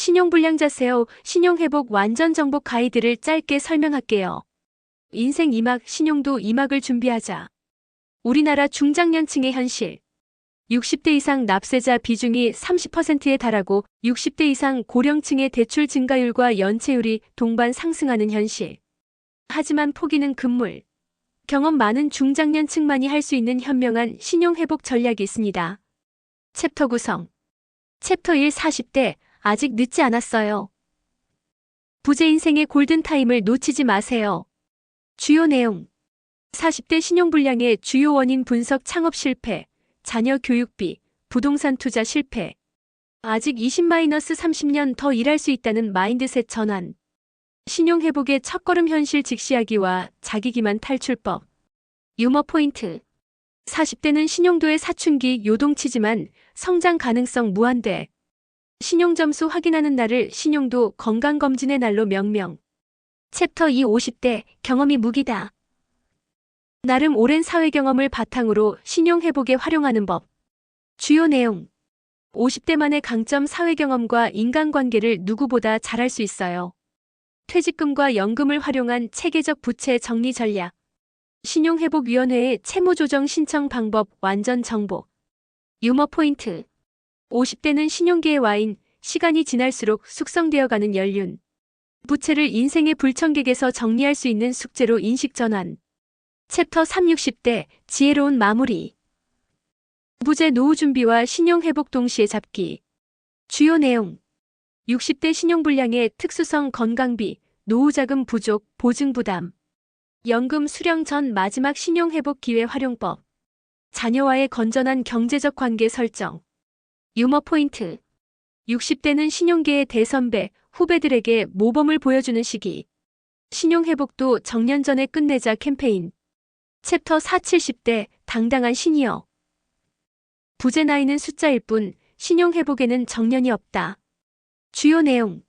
신용불량자 세요 신용회복 완전 정복 가이드를 짧게 설명할게요. 인생 2막 신용도 2막을 준비하자. 우리나라 중장년층의 현실. 60대 이상 납세자 비중이 30%에 달하고 60대 이상 고령층의 대출 증가율과 연체율이 동반 상승하는 현실. 하지만 포기는 금물. 경험 많은 중장년층만이 할 수 있는 현명한 신용회복 전략이 있습니다. 챕터 구성. 챕터 1 40대 아직 늦지 않았어요. 부재 인생의 골든타임을 놓치지 마세요. 주요 내용 40대 신용불량의 주요 원인 분석 창업 실패, 자녀 교육비, 부동산 투자 실패. 아직 20-30년 더 일할 수 있다는 마인드셋 전환. 신용 회복의 첫걸음 현실 직시하기와 자기기만 탈출법. 유머 포인트. 40대는 신용도의 사춘기 요동치지만 성장 가능성 무한대. 신용점수 확인하는 날을 신용도 건강검진의 날로 명명. 챕터 2 50대 경험이 무기다. 나름 오랜 사회 경험을 바탕으로 신용 회복에 활용하는 법. 주요 내용. 50대만의 강점 사회 경험과 인간관계를 누구보다 잘할 수 있어요. 퇴직금과 연금을 활용한 체계적 부채 정리 전략. 신용회복위원회의 채무조정 신청 방법 완전 정보. 유머 포인트. 50대는 신용계의 와인, 시간이 지날수록 숙성되어가는 연륜. 부채를 인생의 불청객에서 정리할 수 있는 숙제로 인식 전환. 챕터 3 60대 지혜로운 마무리. 부재 노후 준비와 신용 회복 동시에 잡기. 주요 내용. 60대 신용 불량의 특수성 건강비, 노후 자금 부족, 보증 부담. 연금 수령 전 마지막 신용 회복 기회 활용법. 자녀와의 건전한 경제적 관계 설정. 유머 포인트. 60대는 신용계의 대선배, 후배들에게 모범을 보여주는 시기. 신용회복도 정년 전에 끝내자 캠페인. 챕터 4 70대 당당한 시니어. 부재 나이는 숫자일 뿐 신용회복에는 정년이 없다. 주요 내용.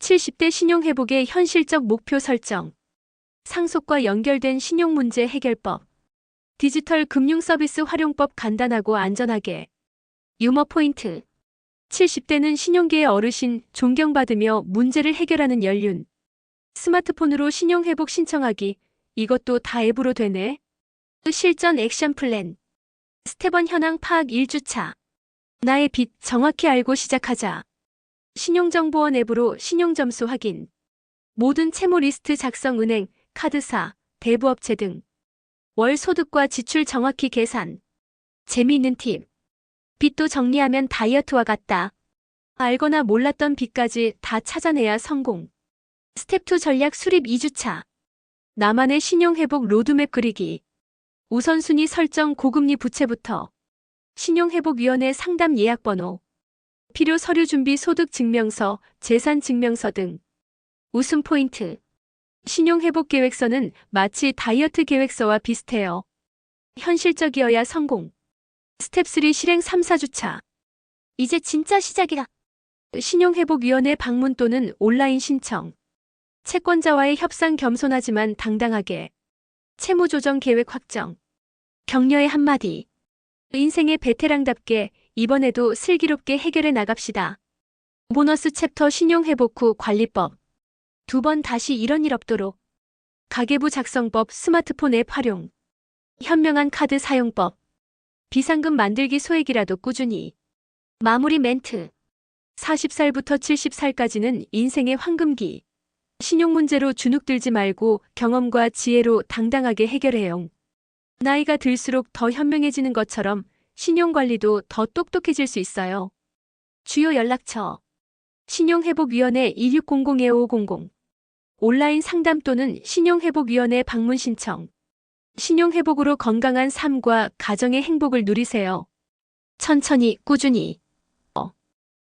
70대 신용회복의 현실적 목표 설정. 상속과 연결된 신용문제 해결법. 디지털 금융서비스 활용법 간단하고 안전하게. 유머 포인트. 70대는 신용계의 어르신 존경받으며 문제를 해결하는 연륜. 스마트폰으로 신용회복 신청하기. 이것도 다 앱으로 되네. 실전 액션 플랜. 스텝원 현황 파악 1주차. 나의 빚 정확히 알고 시작하자. 신용정보원 앱으로 신용점수 확인. 모든 채무 리스트 작성 은행, 카드사, 대부업체 등. 월 소득과 지출 정확히 계산. 재미있는 팁. 빚도 정리하면 다이어트와 같다. 알거나 몰랐던 빚까지 다 찾아내야 성공. 스텝 2 전략 수립 2주차. 나만의 신용회복 로드맵 그리기. 우선순위 설정 고금리 부채부터. 신용회복위원회 상담 예약번호. 필요 서류 준비 소득 증명서, 재산 증명서 등. 웃음 포인트. 신용회복 계획서는 마치 다이어트 계획서와 비슷해요. 현실적이어야 성공. 스텝 3 실행 3, 4주차. 이제 진짜 시작이다. 신용회복위원회 방문 또는 온라인 신청. 채권자와의 협상 겸손하지만 당당하게. 채무조정 계획 확정. 격려의 한마디. 인생의 베테랑답게 이번에도 슬기롭게 해결해 나갑시다. 보너스 챕터 신용회복 후 관리법. 두 번 다시 이런 일 없도록. 가계부 작성법 스마트폰 앱 활용. 현명한 카드 사용법. 비상금 만들기 소액이라도 꾸준히. 마무리 멘트. 40살부터 70살까지는 인생의 황금기. 신용 문제로 주눅들지 말고 경험과 지혜로 당당하게 해결해요. 나이가 들수록 더 현명해지는 것처럼 신용 관리도 더 똑똑해질 수 있어요. 주요 연락처 신용회복위원회 2600-2500 온라인 상담 또는 신용회복위원회 방문 신청 신용회복으로 건강한 삶과 가정의 행복을 누리세요. 천천히 꾸준히